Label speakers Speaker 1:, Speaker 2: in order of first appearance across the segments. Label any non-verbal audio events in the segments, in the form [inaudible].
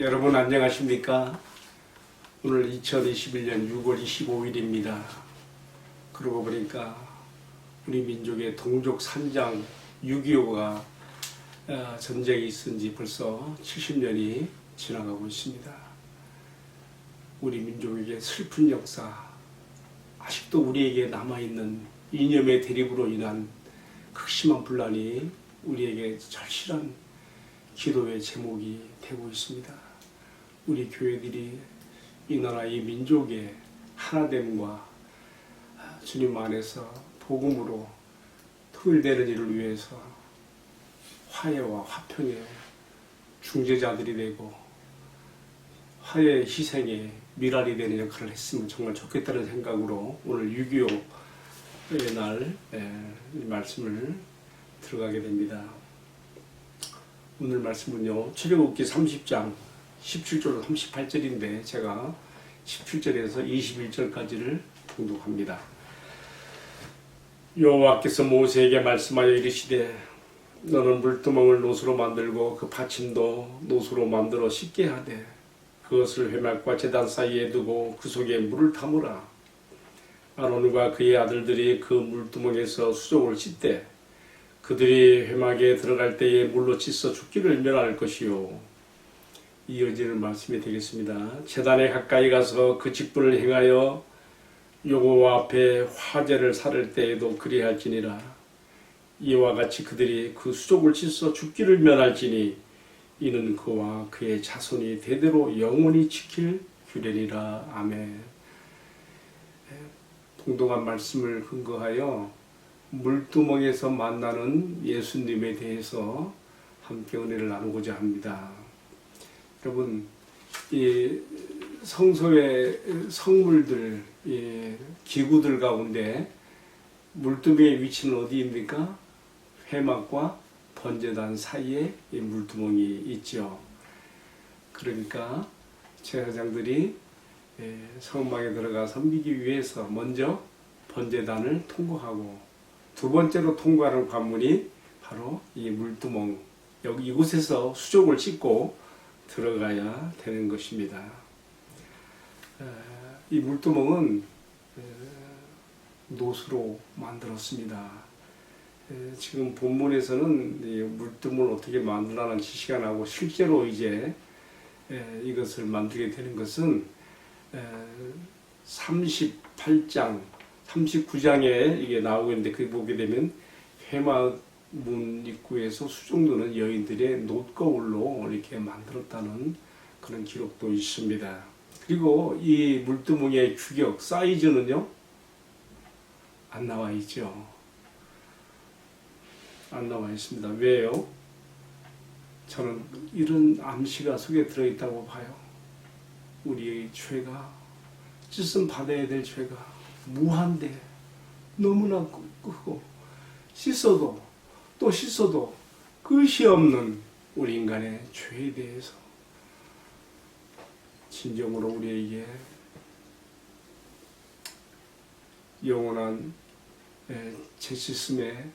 Speaker 1: 여러분 안녕하십니까? 오늘 2021년 6월 25일입니다. 그러고 보니까 우리 민족의 동족 산장 6.25가 어, 전쟁이 있은 지 벌써 70년이 지나가고 있습니다. 우리 민족에게 슬픈 역사, 아직도 우리에게 남아있는 이념의 대립으로 인한 극심한 분란이 우리에게 절실한 기도의 제목이 되고 있습니다. 우리 교회들이 이 나라 이 민족의 하나됨과 주님 안에서 복음으로 통일되는 일을 위해서 화해와 화평의 중재자들이 되고 화해의 희생의 미랄이 되는 역할을 했으면 정말 좋겠다는 생각으로 오늘 6.25의 날 예, 말씀을 들어가게 됩니다. 오늘 말씀은요. 출애굽기 30장 17절로 38절인데 제가 17절에서 21절까지를 공독합니다 여호와께서 모세에게 말씀하여 이르시되 너는 물두멍을 노수로 만들고 그 받침도 노수로 만들어 씻게 하되 그것을 회막과 재단 사이에 두고 그 속에 물을 담으라. 아론과 그의 아들들이 그 물두멍에서 수종을 씻되 그들이 회막에 들어갈 때에 물로 씻어 죽기를 면할 것이요 이어지는 말씀이 되겠습니다. 재단에 가까이 가서 그 직분을 행하여 여호와 앞에 화제를 살을 때에도 그리할지니라 이와 같이 그들이 그 수족을 씻어 죽기를 면할지니 이는 그와 그의 자손이 대대로 영원히 지킬 규례니라 아멘. 네, 동동한 말씀을 근거하여 물두멍에서 만나는 예수님에 대해서 함께 은혜를 나누고자 합니다. 여러분 이 성소의 성물들 이 기구들 가운데 물두멍의 위치는 어디입니까? 회막과 번제단 사이에 이 물두멍이 있죠. 그러니까 제사장들이 예, 성막에 들어가 섬기기 위해서 먼저 번제단을 통과하고 두 번째로 통과하는 관문이 바로 이 물두멍 여기 이곳에서 수족을 씻고 들어가야 되는 것입니다. 이 물두멍은 노수로 만들었습니다. 지금 본문에서는 물두멍을 어떻게 만들라는 지시가 나고 실제로 이제 이것을 만들게 되는 것은 38장, 39장에 이게 나오고 있는데 그 보게 되면 회막 문 입구에서 수종도는 여인들의 노거울로 이렇게 만들었다는 그런 기록도 있습니다. 그리고 이 물두멍의 규격 사이즈는요 안 나와 있죠. 안 나와 있습니다. 왜요? 저는 이런 암시가 속에 들어있다고 봐요. 우리의 죄가 씻음 받아야 될 죄가 무한대 너무나 크고 씻어도 또 씻어도 끝이 없는 우리 인간의 죄에 대해서 진정으로 우리에게 영원한 예, 제시스의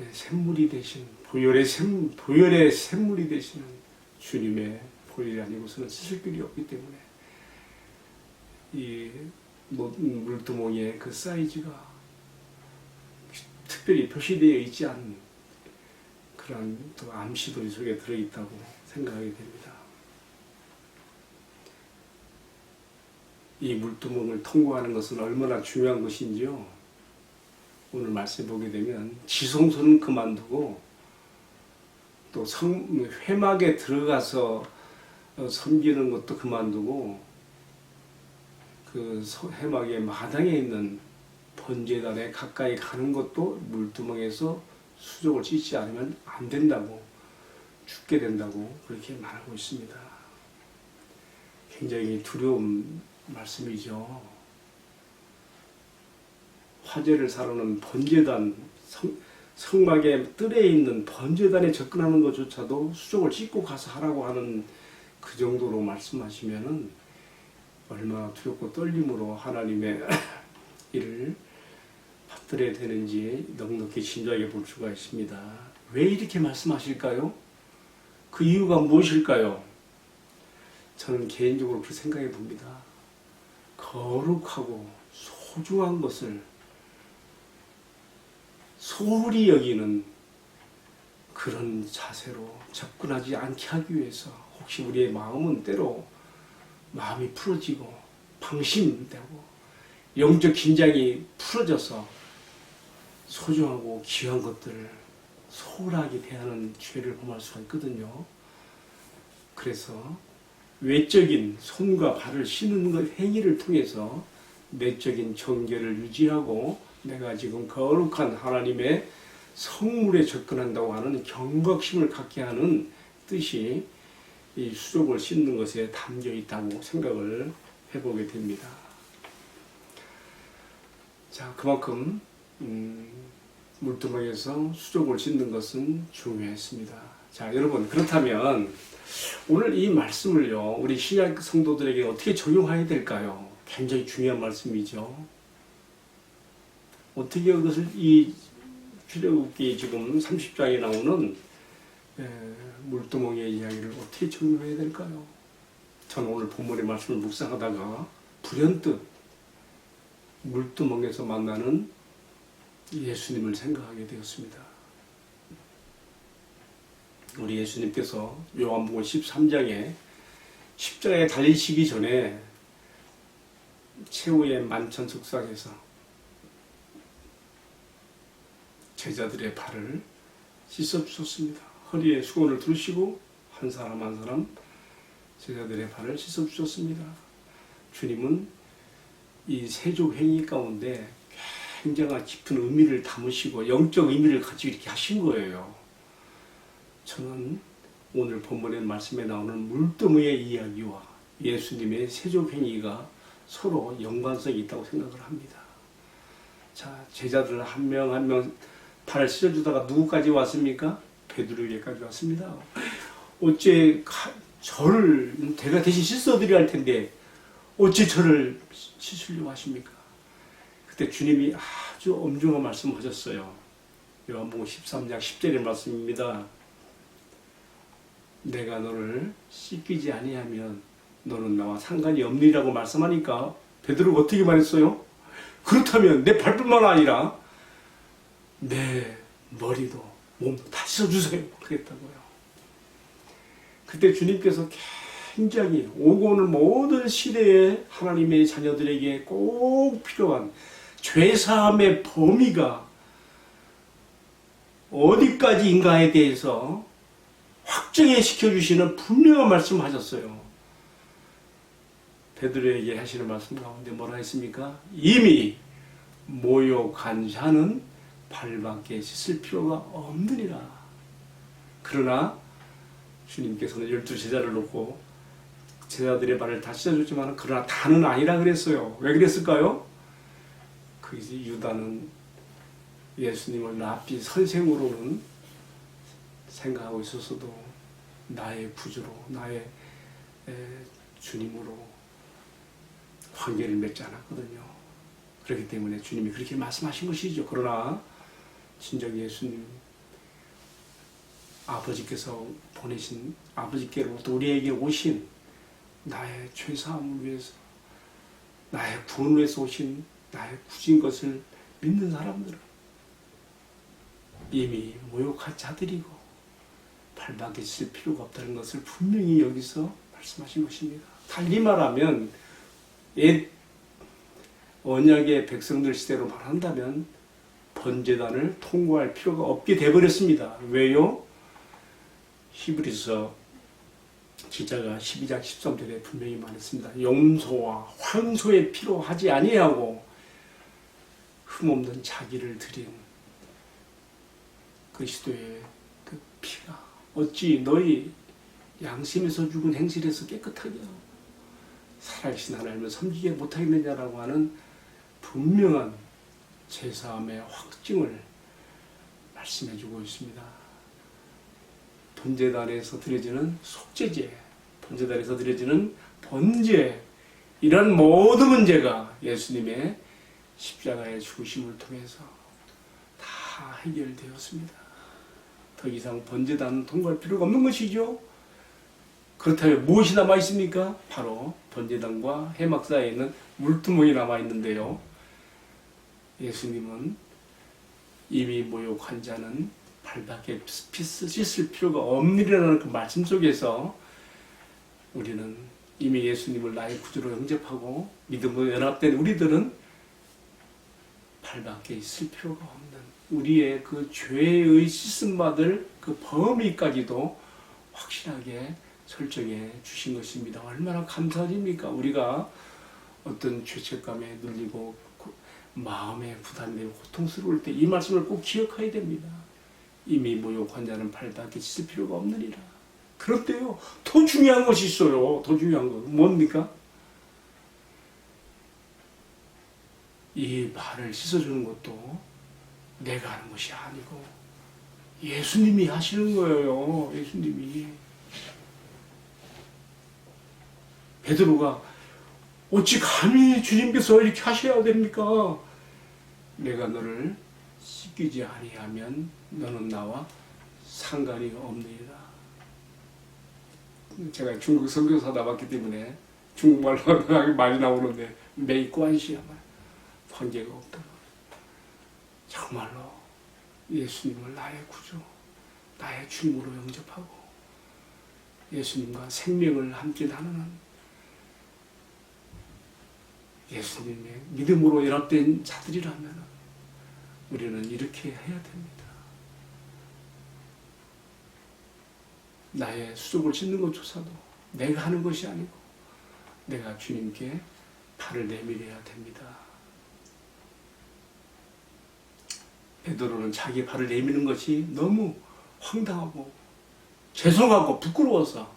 Speaker 1: 예, 샘물이 되신 보혈의 샘 보혈의 샘물이 되시는 주님의 보혈이 아니고서는 쓰실 길이 없기 때문에 이 물두멍의 그 사이즈가 특별히 표시되어 있지 않는 그런 또 암시도 이 속에 들어있다고 생각하게 됩니다. 이 물두멍을 통과하는 것은 얼마나 중요한 것인지요. 오늘 말씀 보게 되면 지성소는 그만두고 또 성, 회막에 들어가서 어, 섬기는 것도 그만두고 그 회막의 마당에 있는 번제단에 가까이 가는 것도 물두멍에서 수족을 짓지 않으면 안 된다고 죽게 된다고 그렇게 말하고 있습니다. 굉장히 두려운 말씀이죠. 화재를 사르는 번제단 성, 성막의 뜰에 있는 번제단에 접근하는 것조차도 수족을 씻고 가서 하라고 하는 그 정도로 말씀하시면은 얼마나 두렵고 떨림으로 하나님의 [laughs] 일을 받들어야 되는지 넉넉히 진지하게 볼 수가 있습니다. 왜 이렇게 말씀하실까요? 그 이유가 무엇일까요? 저는 개인적으로 그렇게 생각해 봅니다. 거룩하고 소중한 것을 소홀히 여기는 그런 자세로 접근하지 않게 하기 위해서 혹시 우리의 마음은 때로 마음이 풀어지고 방심되고 영적 긴장이 풀어져서 소중하고 귀한 것들을 소홀하게 대하는 죄를 범할 수가 있거든요. 그래서 외적인 손과 발을 씻는 것 행위를 통해서 내적인 정결을 유지하고 내가 지금 거룩한 하나님의 성물에 접근한다고 하는 경각심을 갖게 하는 뜻이 이 수족을 씻는 것에 담겨 있다고 생각을 해보게 됩니다. 자, 그만큼 음, 물두멍에서 수족을 짓는 것은 중요했습니다. 자, 여러분 그렇다면 오늘 이 말씀을요 우리 신약 성도들에게 어떻게 적용해야 될까요? 굉장히 중요한 말씀이죠. 어떻게 그것을 이 출애굽기 지금 30장에 나오는 물두멍의 이야기를 어떻게 적용해야 될까요? 저는 오늘 본문의 말씀을 묵상하다가 불현듯 물두멍에서 만나는 예수님을 생각하게 되었습니다. 우리 예수님께서 요한복음 13장에 십자가에 달리시기 전에 최후의 만천 속상에서 제자들의 발을 씻어주셨습니다. 허리에 수건을 두르시고 한 사람 한 사람 제자들의 발을 씻어주셨습니다. 주님은 이 세족행위 가운데 굉장히 깊은 의미를 담으시고 영적 의미를 가지고 이렇게 하신 거예요. 저는 오늘 본문의 말씀에 나오는 물드의 이야기와 예수님의 세족 행위가 서로 연관성이 있다고 생각을 합니다. 자, 제자들 한 명 한 명 발을 씻어주다가 누구까지 왔습니까? 베드로에게까지 왔습니다. 어째 저를 제가 대신 씻어드려야 할 텐데 어째 저를 씻으려고 하십니까? 그때 주님이 아주 엄중한 말씀을 하셨어요. 요한복음 13장 10절의 말씀입니다. 내가 너를 씻기지 아니하면 너는 나와 상관이 없느라고 말씀하니까 베드로가 어떻게 말했어요? 그렇다면 내 발뿐만 아니라 내 머리도 몸도 다 씻어주세요. 그랬다고요. 그때 주님께서 굉장히 오고 오는 모든 시대에 하나님의 자녀들에게 꼭 필요한 죄사함의 범위가 어디까지인가에 대해서 확정해 시켜주시는 분명한 말씀 하셨어요. 베드로에게 하시는 말씀 가운데 뭐라 했습니까? 이미 모여 간 자는 발밖에 씻을 필요가 없느니라. 그러나 주님께서는 열두 제자를 놓고 제자들의 발을 다 씻어줬지만 그러나 다는 아니라 그랬어요. 왜 그랬을까요? 거기서 그 유다는 예수님을 랍비 선생으로는 생각하고 있었어도 나의 부주로 나의 주님으로 관계를 맺지 않았거든요. 그렇기 때문에 주님이 그렇게 말씀하신 것이죠. 그러나 진정 예수님 아버지께서 보내신 아버지께로부터 우리에게 오신 나의 죄사함을 위해서 나의 구원을 위해서 오신 나의 굳은 것을 믿는 사람들은 이미 모욕한 자들이고 발박에 있을 필요가 없다는 것을 분명히 여기서 말씀하신 것입니다. 달리 말하면 옛 언약의 백성들 시대로 말한다면 번제단을 통과할 필요가 없게 되버렸습니다. 왜요? 히브리서 기자가 12장 13절에 분명히 말했습니다. 염소와 황소의 피로 하지 아니하고 흠없는 자기를 드린 그리스도의 그 피가 어찌 너희 양심에서 죽은 행실에서 깨끗하게 살아계신 하나님을 섬기게 못하겠느냐라고 하는 분명한 제사함의 확증을 말씀해주고 있습니다. 번제단에서 드려지는 속죄제, 번제단에서 드려지는 번제 이런 모든 문제가 예수님의 십자가의 죽으심을 통해서 다 해결되었습니다. 더 이상 번제단 통과할 필요가 없는 것이죠. 그렇다면 무엇이 남아있습니까? 바로 번제단과 해막 사에 있는 물두멍이 남아있는데요. 예수님은 이미 모욕 환자는 발밖에 씻을 필요가 없느니라는 그 말씀 속에서 우리는 이미 예수님을 나의 구주로 영접하고 믿음으로 연합된 우리들은 발밖에 있을 필요가 없는 우리의 그 죄의 씻음받을 그 범위까지도 확실하게 설정해 주신 것입니다. 얼마나 감사드립니까? 우리가 어떤 죄책감에 눌리고 마음에 부담되고 고통스러울 때 이 말씀을 꼭 기억해야 됩니다. 이미 모욕환자는 발밖에 씻을 필요가 없느니라. 그런데요, 더 중요한 것이 있어요. 더 중요한 것. 뭡니까? 이 발을 씻어주는 것도 내가 하는 것이 아니고 예수님이 하시는 거예요. 예수님이. 베드로가 어찌 감히 주님께서 이렇게 하셔야 됩니까? 내가 너를 씻기지 아니하면 너는 나와 상관이 없느니라. 제가 중국 선교사다 봤기 때문에 중국말로 [laughs] 많이 나오는데 메이관시야 번제가 없다. 정말로 예수님을 나의 구주, 나의 주님으로 영접하고 예수님과 생명을 함께 나누는 예수님의 믿음으로 연합된 자들이라면 우리는 이렇게 해야 됩니다. 나의 수족을 짓는 것조차도 내가 하는 것이 아니고 내가 주님께 발을 내밀어야 됩니다. 베드로는 자기 발을 내미는 것이 너무 황당하고 죄송하고 부끄러워서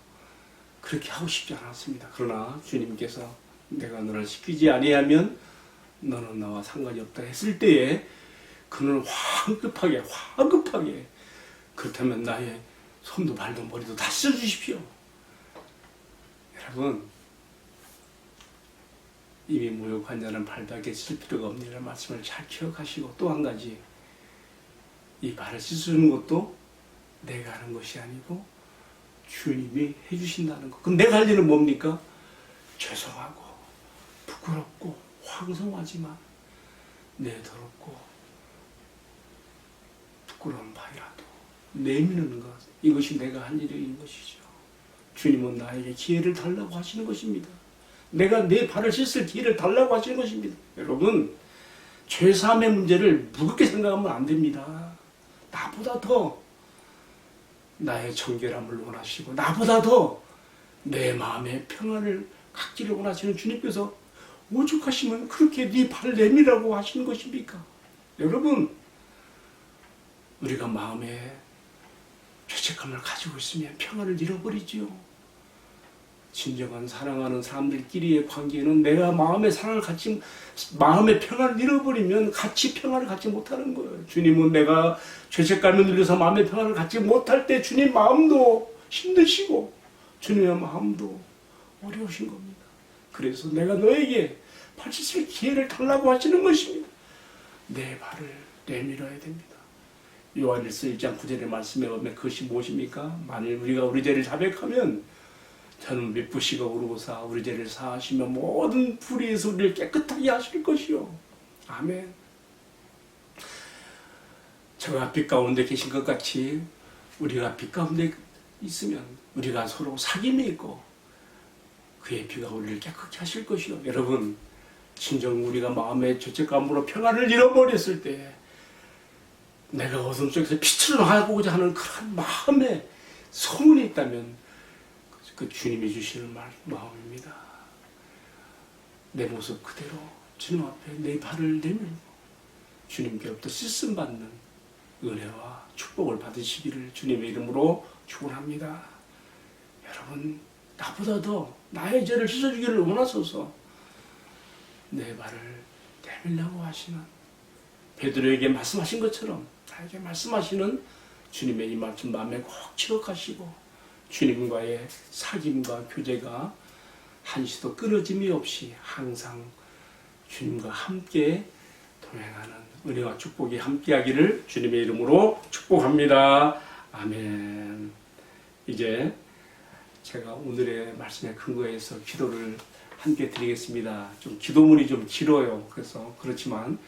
Speaker 1: 그렇게 하고 싶지 않았습니다. 그러나 주님께서 내가 너를 시키지 아니하면 너는 나와 상관이 없다 했을 때에 그는 황급하게 황급하게 그렇다면 나의 손도 발도 머리도 다 써주십시오. 여러분 이미 모욕환자는 발닥에 쓸 필요가 없는 이라 말씀을 잘 기억하시고 또 한 가지 이 발을 씻으는 것도 내가 하는 것이 아니고 주님이 해주신다는 것. 그럼 내 관리는 뭡니까? 죄송하고 부끄럽고 황송하지만 내 더럽고 부끄러운 발이라도 내미는 것. 이것이 내가 한 일인 것이죠. 주님은 나에게 기회를 달라고 하시는 것입니다. 내가 내 발을 씻을 기회를 달라고 하시는 것입니다. 여러분, 죄사함의 문제를 무겁게 생각하면 안 됩니다. 나보다 더 나의 정결함을 원하시고 나보다 더 내 마음의 평안을 갖기를 원하시는 주님께서 오죽하시면 그렇게 네 발을 내밀라고 하시는 것입니까? 여러분 우리가 마음에 죄책감을 가지고 있으면 평안을 잃어버리지요. 진정한 사랑하는 사람들끼리의 관계는 내가 마음의 사랑을 갖지 마음의 평화를 잃어버리면 같이 평화를 갖지 못하는 거예요. 주님은 내가 죄책감에 눌려서 마음의 평화를 갖지 못할 때 주님 마음도 힘드시고 주님의 마음도 어려우신 겁니다. 그래서 내가 너에게 8 0 기회를 달라고 하시는 것입니다. 내 발을 내밀어야 됩니다. 요한일서 1장 9절의 말씀에 보면 그것이 무엇입니까? 만일 우리가 우리 죄를 자백하면 저는 미쁘시고 우르고사 우리 죄를 사하시며 모든 불의에서 우리를 깨끗하게 하실 것이요. 아멘. 저가 빛 가운데 계신 것 같이 우리가 빛 가운데 있으면 우리가 서로 사귐이 있고 그의 피가 우리를 깨끗게 하실 것이요. 여러분, 진정 우리가 마음의 죄책감으로 평안을 잃어버렸을 때 내가 어둠 속에서 빛을 나고자 하는 그런 마음에 소문이 있다면 그 주님이 주시는 말, 마음입니다. 내 모습 그대로 주님 앞에 내 발을 내밀 주님께로부터 씻음 받는 은혜와 축복을 받으시기를 주님의 이름으로 축원합니다. 여러분 나보다 더 나의 죄를 씻어주기를 원하소서 내 발을 내밀라고 하시는 베드로에게 말씀하신 것처럼 나에게 말씀하시는 주님의 이 말씀 마음에 꼭 기억하시고 주님과의 사귐과 교제가 한시도 끊어짐이 없이 항상 주님과 함께 동행하는 은혜와 축복이 함께하기를 주님의 이름으로 축복합니다. 아멘. 이제 제가 오늘의 말씀의 근거에서 기도를 함께 드리겠습니다. 좀 기도문이 좀 길어요. 그래서 그렇지만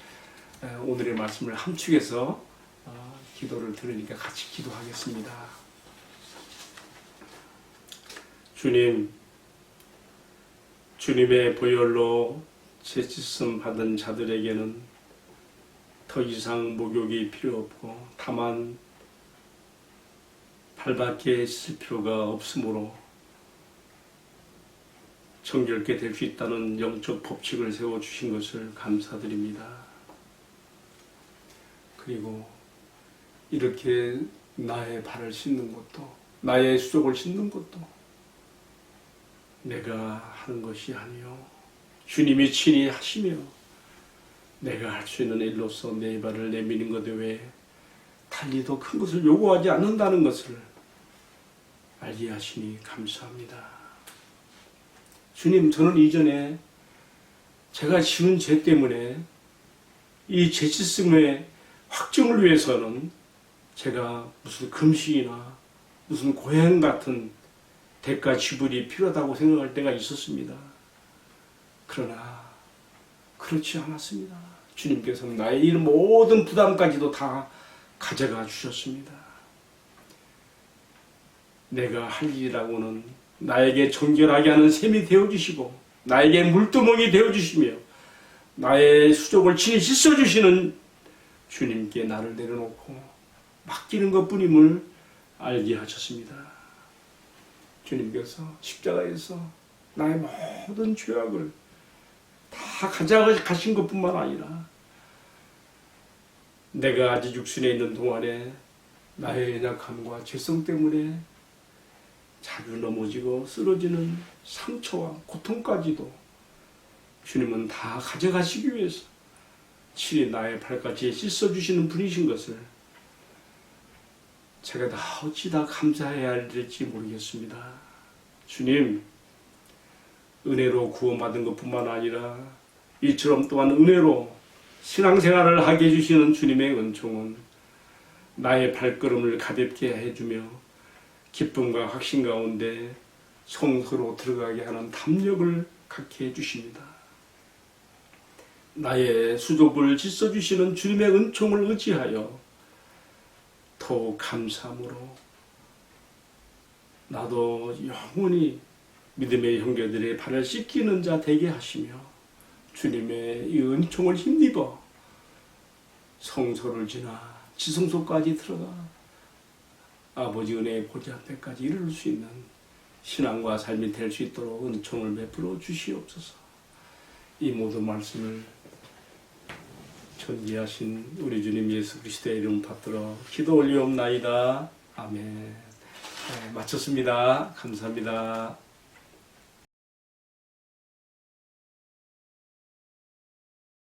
Speaker 1: 오늘의 말씀을 함축해서 어, 기도를 들으니까 같이 기도하겠습니다. 주님, 주님의 보혈로 채씻음 받은 자들에게는 더 이상 목욕이 필요 없고 다만 발밖에 씻을 필요가 없으므로 정결케 될 수 있다는 영적 법칙을 세워 주신 것을 감사드립니다. 그리고 이렇게 나의 발을 씻는 것도 나의 수족을 씻는 것도 내가 하는 것이 아니요 주님이 친히 하시며 내가 할 수 있는 일로서 내 발을 내미는 것 외에 달리 더 큰 것을 요구하지 않는다는 것을 알게 하시니 감사합니다. 주님, 저는 이전에 제가 지은 죄 때문에 이 죄짓음의 확정을 위해서는 제가 무슨 금식이나 무슨 고행 같은 대가 지불이 필요하다고 생각할 때가 있었습니다. 그러나 그렇지 않았습니다. 주님께서는 나의 이 모든 부담까지도 다 가져가 주셨습니다. 내가 할 일이라고는 나에게 정결하게 하는 셈이 되어주시고 나에게 물두멍이 되어주시며 나의 수족을 친히 씻어주시는 주님께 나를 내려놓고 맡기는 것뿐임을 알게 하셨습니다. 주님께서 십자가에서 나의 모든 죄악을 다 가져가신 것뿐만 아니라 내가 아직 육신에 있는 동안에 나의 연약함과 죄성 때문에 자주 넘어지고 쓰러지는 상처와 고통까지도 주님은 다 가져가시기 위해서 친히 나의 발까지 씻어주시는 분이신 것을 제가 다 어찌다 감사해야 될지 모르겠습니다. 주님, 은혜로 구원받은 것 뿐만 아니라 이처럼 또한 은혜로 신앙생활을 하게 해주시는 주님의 은총은 나의 발걸음을 가볍게 해주며 기쁨과 확신 가운데 성소로 들어가게 하는 담력을 갖게 해주십니다. 나의 수족을 씻어주시는 주님의 은총을 의지하여 더욱 감사함으로 나도 영원히 믿음의 형제들의 발을 씻기는 자 되게 하시며 주님의 이 은총을 힘입어 성소를 지나 지성소까지 들어가 아버지 은혜의 보좌 앞에까지 이를 수 있는 신앙과 삶이 될 수 있도록 은총을 베풀어 주시옵소서. 이 모든 말씀을 천지하신 우리 주님 예수 그리스도의 이름 받들어 기도 올리옵나이다. 아멘. 네, 마쳤습니다. 감사합니다.